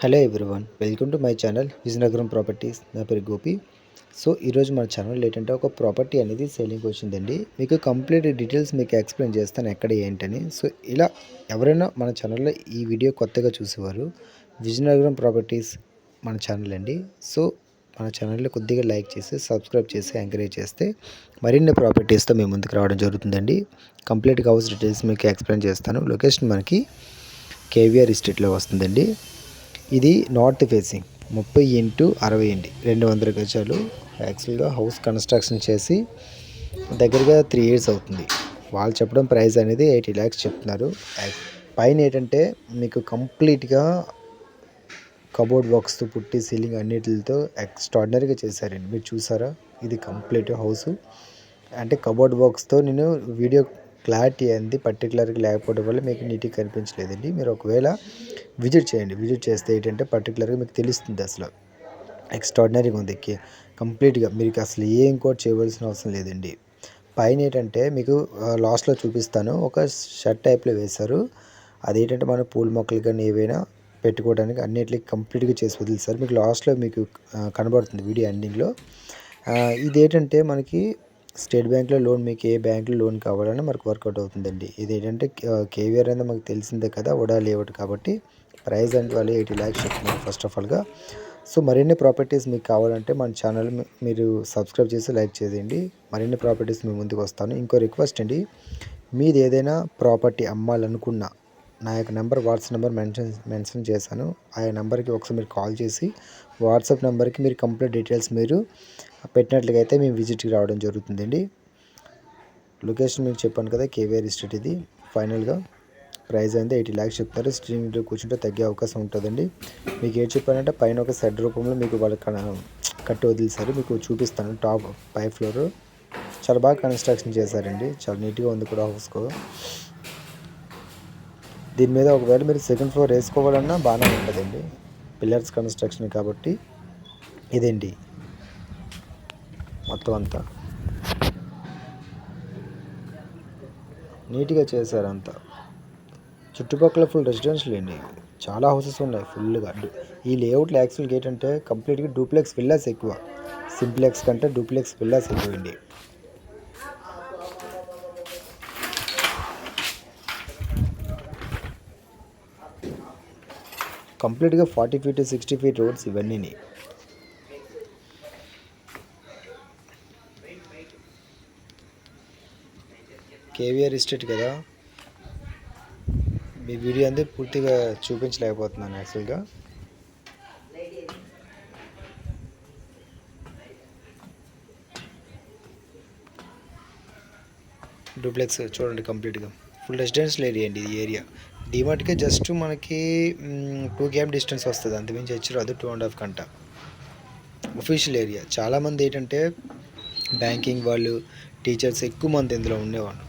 Hello everyone welcome to my channel Vizianagaram properties. నా పేరు Gopi. So ఈరోజు మన ఛానల్ ఏంటంటే ఒక ప్రాపర్టీ అనేది సేలింగ్ వచ్చిందండి. మీకు కంప్లీట్ డీటెయిల్స్ మీకు ఎక్స్ప్లెయిన్ చేస్తాను ఎక్కడ ఏంటని. సో ఇలా ఎవరైనా మన ఛానల్లో ఈ వీడియో కొత్తగా చూసేవారు విజయనగరం ప్రాపర్టీస్ మన ఛానల్ అండి. సో మన ఛానల్ని కొద్దిగా లైక్ చేసి సబ్స్క్రైబ్ చేసి ఎంకరేజ్ చేస్తే మరిన్ని ప్రాపర్టీస్తో మేము ముందుకు రావడం జరుగుతుందండి. కంప్లీట్ హౌస్ డీటెయిల్స్ మీకు ఎక్స్ప్లెయిన్ చేస్తాను. లొకేషన్ మనకి కేవీఆర్ ఎస్టేట్లో వస్తుందండి. ఇది నార్త్ ఫేసింగ్. ముప్పై ఇంటూ అరవై అండి రెండు వందల గజాలు. యాక్చువల్గా హౌస్ కన్స్ట్రక్షన్ చేసి దగ్గరగా త్రీ ఇయర్స్ అవుతుంది. వాళ్ళు చెప్పడం ప్రైస్ అనేది ఎయిటీ ల్యాక్స్ చెప్తున్నారు. పైన ఏంటంటే మీకు కంప్లీట్గా కబోర్డ్ బాక్స్తో పుట్టి సీలింగ్ అన్నిటితో ఎక్స్ట్రాడినరీగా చేశారండి. మీరు చూసారా? ఇది కంప్లీట్ హౌస్. అంటే కబోర్డ్ బాక్స్తో నేను వీడియో క్లారిటీ అనేది పర్టికులర్గా లేకపోవడం వల్ల మీకు నీట్గా కనిపించలేదండి. మీరు ఒకవేళ విజిట్ చేయండి. విజిట్ చేస్తే ఏంటంటే పర్టికులర్గా మీకు తెలుస్తుంది అసలు. ఎక్స్ట్రాడినరీగా ఉంది. కి- కంప్లీట్గా మీకు అసలు ఏం కూడా చేయవలసిన అవసరం లేదండి. పైన ఏంటంటే మీకు లాస్ట్లో చూపిస్తాను. ఒక షర్ట్ టైప్లో వేశారు. అదేంటంటే మన పూల మొక్కలు కానీ ఏవైనా పెట్టుకోవడానికి అన్నిటికి కంప్లీట్గా చేసి వదిలేస్తారు మీకు లాస్ట్లో మీకు కనబడుతుంది వీడియో ఎండింగ్లో. ఇది ఏంటంటే మనకి స్టేట్ బ్యాంక్లో లోన్ మీకు ఏ బ్యాంక్లో లోన్ కావాలన్నా మనకు వర్కౌట్ అవుతుందండి. ఇది ఏంటంటే కేవీఆర్ అనేది మనకు తెలిసిందే కదా ఉడా లేఅవుట్ కాబట్టి. ప్రైస్ అంటే వాళ్ళు ఎయిటీ ల్యాక్స్ చెప్తున్నారు ఫస్ట్ ఆఫ్ ఆల్గా సో మరిన్ని ప్రాపర్టీస్ మీకు కావాలంటే మన ఛానల్ మీరు సబ్స్క్రైబ్ చేసి లైక్ చేయండి మరిన్ని ప్రాపర్టీస్ మీ ముందుకు వస్తాను. ఇంకో రిక్వెస్ట్ అండి. మీది ఏదైనా ప్రాపర్టీ అమ్మాలనుకున్నా నా యొక్క number WhatsApp number mention mention చేశాను. ఆ నెంబర్కి ఒకసారి మీరు కాల్ చేసి వాట్సాప్ నెంబర్కి మీరు కంప్లీట్ డీటెయిల్స్ మీరు పెట్టినట్లయితే మేము విజిట్కి రావడం జరుగుతుందండి. లొకేషన్ మీకు చెప్పాను కదా కేవీఆర్ ఎస్టేట్ ఇది. ఫైనల్గా ప్రైస్ అయితే ఎయిటీ ల్యాక్స్ చెప్తారు. స్ట్రీమ్లో కూర్చుంటే తగ్గే అవకాశం ఉంటుందండి. మీకు ఏం చెప్పానంటే పైన ఒక సెడ్ రూపంలో మీకు వాళ్ళు కన- కట్టి వదిలేశారు. మీకు చూపిస్తాను. టాప్ పై ఫ్లోర్. చాలా బాగా కన్స్ట్రక్షన్ చేశారండి. చాలా నీట్గా ఉంది కూడా హౌస్కు దీని మీద ఒకవేళ మీరు సెకండ్ ఫ్లోర్ వేసుకోవాలన్నా బాగానే ఉంటుందండి. పిల్లర్స్ కన్స్ట్రక్షన్ కాబట్టి ఇదండి. మొత్తం అంతా. నీట్గా చేశారు అంతా. చుట్టుపక్కల ఫుల్ రెసిడెన్షియల్ అండి చాలా హౌసెస్ ఉన్నాయి ఫుల్గా ఈ లేఅవుట్లో యాక్చువల్గా ఏంటంటే కంప్లీట్గా డూప్లెక్స్ విల్లాస్ ఎక్కువ. సింప్లెక్స్ కంటే డూప్లెక్స్ విల్లాస్ ఎక్కువండి కంప్లీట్గా forty feet sixty feet roads ఇవన్నీ కేవీఆర్ ఎస్టేట్ కదా. మీ వీడియో అంతే పూర్తిగా చూపించలేకపోతున్నాను యాక్చువల్గా. డూప్లెక్స్ చూడండి కంప్లీట్గా. ఫుల్ రెసిడెన్షియల్ ఏరియా అండి ఈ ఏరియా. డిమార్ట్కే జస్ట్ మనకి టూ గ్యాప్ డిస్టెన్స్ వస్తుంది. అంతమించి వచ్చి రాదు టూ అండ్ హాఫ్ గంట. Official area. చాలామంది ఏంటంటే బ్యాంకింగ్ వాళ్ళు టీచర్స్ ఎక్కువ మంది ఇందులో ఉండేవాళ్ళు.